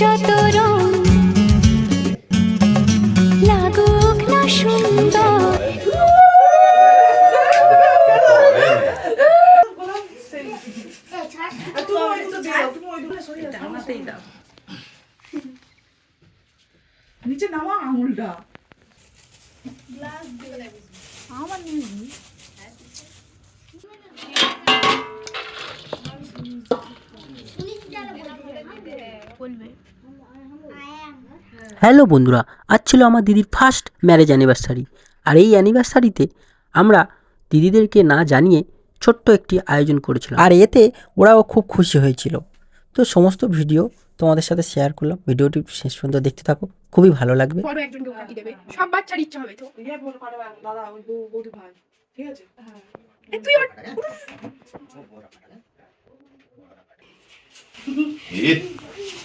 যত রং লাগুক না সুন্দর। তুমি ওই দুটো দিয়ে দাও, তুমি ওই দুটো সরিয়ে দাও। আমাতেই দাও নিচে নামা আঙুলটা হ্যালো বন্ধুরা আজ ছিল আমার দিদির ফার্স্ট ম্যারেজ অ্যানিভার্সারি আর এই অ্যানিভার্সারিতে আমরা দিদিদেরকে না জানিয়ে ছোট্ট একটি আয়োজন করেছিলাম। আর এতে ওরাও খুব খুশি হয়েছিল। তো সমস্ত ভিডিও তোমাদের সাথে শেয়ার করলাম। ভিডিওটি শেষ পর্যন্ত দেখতে থাকো খুবই ভালো লাগবে। বড় একজনকে পাঠিয়ে দেবে। সব বাচ্চার ইচ্ছা হবে তো। ইয়ে ঠিক আছে? তুই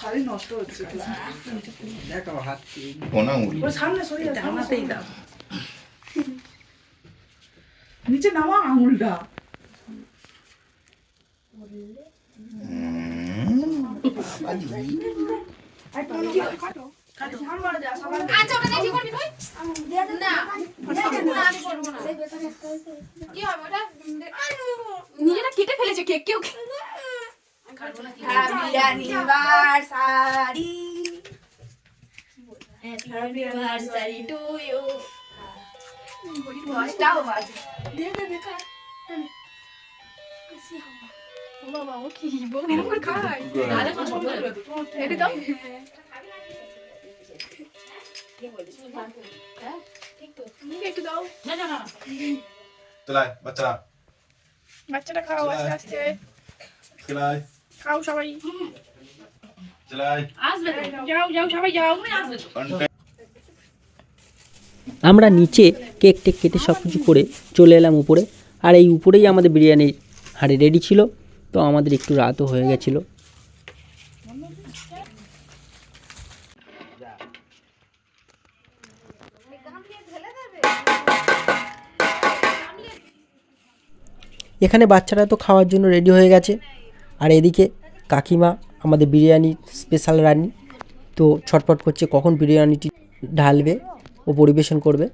শাড়ি নষ্ট হচ্ছে। কোন ওর সামনে সরিয়ে দাও, সামনে সরিয়ে দাও। দাও। নিচে নামা আঙুলটা। আচ্ছা ওটা দেখি করবি তুই? না। কি হবে ওটা? নিজেটা কেটে ফেলেছে কেক কেউ happy anniversary happy anniversary to you দশটাও বাজে ও বাবা ও কি বউ এরকম করে খায় এটা দাও একটু দাও চলাই বাচ্চারা বাচ্চাটা খাও আস্তে আস্তে। চলাই খাও সবাই। চলাই যাও যাও সবাই যাও। আমরা নিচে কেক টেক কেটে সব কিছু করে চলে এলাম উপরে। আর এই উপরেই আমাদের বিরিয়ানির হাঁড়ি রেডি ছিল। তো আমাদের একটু রাতও হয়ে গেছিল। এখানে বাচ্চারা তো খাওয়ার জন্য রেডি হয়ে গেছে। আর এদিকে কাকিমা, আমাদের বিরিয়ানি স্পেশাল রান্নি তো ছটপট করছে কখন বিরিয়ানিটি ঢালবে ও পরিবেশন করবে।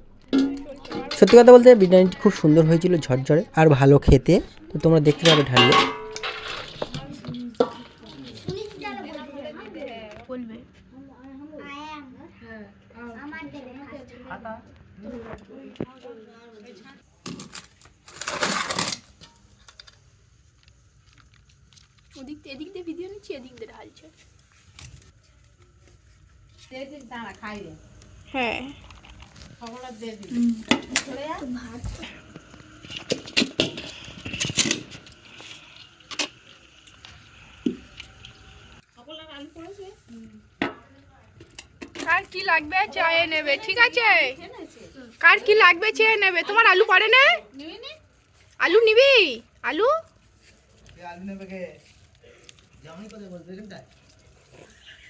সত্যি কথা বলতে বিরিয়ানিটি খুব সুন্দর হয়েছিল ঝরঝরে আর ভালো খেতে, তো তোমরা দেখতে পাবে ঢালবে। ওদিক এদিক দিয়ে ভিডিও নিচ্ছি এদিক দিয়ে ঢালছে। হ্যাঁ। কার কি লাগবে চেয়ে নেবে ঠিক আছে? কার কি লাগবে চেয়ে নেবে? তোমার আলু পড়ে না। আলু নিবি? আলু?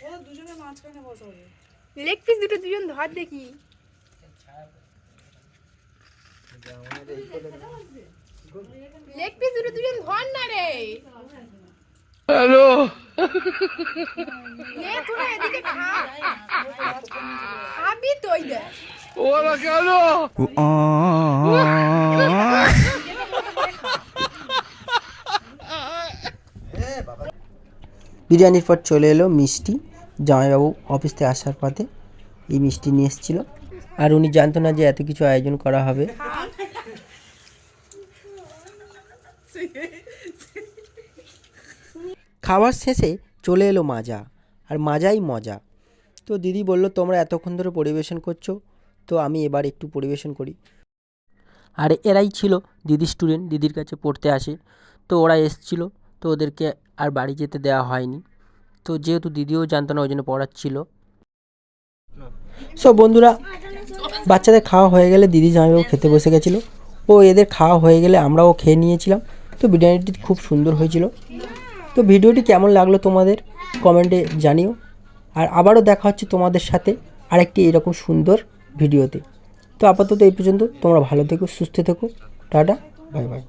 ও দুজনে মাঝখানে বসা লেগ পিস দুটো দুজন ধর দেখি। লেগ পিস দুটো দুজন ধর না রে। হ্যালো নে তোরা এদিকে খা। খাবি তো ওই দেখ। বিরিয়ানির পর চলে এলো মিষ্টি। জামাইবাবু অফিস থেকে আসার পথে এই মিষ্টি নিয়ে এসেছিল। আর উনি জানতো না যে এত কিছু আয়োজন করা হবে। খাবার শেষে চলে এলো মাজা, আর মাজাই মজা। তো দিদি বলল, তোমরা এতক্ষণ ধরে পরিবেশন করছ, তো আমি এবার একটু পরিবেশন করি। আর এরাই ছিল দিদি স্টুডেন্ট দিদির কাছে পড়তে আসে। তো ওরা এসছিল, তো ওদেরকে আর বাড়ি যেতে দেওয়া হয়নি। তো যেহেতু দিদিও জানতো না, ওই জন্য পড়াচ্ছিল সব বন্ধুরা, বাচ্চাদের খাওয়া হয়ে গেলে দিদি জামাইবাবু খেতে বসে গেছিল। ও এদের খাওয়া হয়ে গেলে আমরাও খেয়ে নিয়েছিলাম। তো বিরিয়ানিটি খুব সুন্দর হয়েছিল। তো ভিডিওটি কেমন লাগল তোমাদের? কমেন্টে জানিও। আর আবারও দেখা হচ্ছে তোমাদের সাথে আরেকটি এরকম সুন্দর ভিডিওতে। তো আপাতত এই পর্যন্ত, তোমরা ভালো থেকো, সুস্থ থেকো। Tata, bye bye.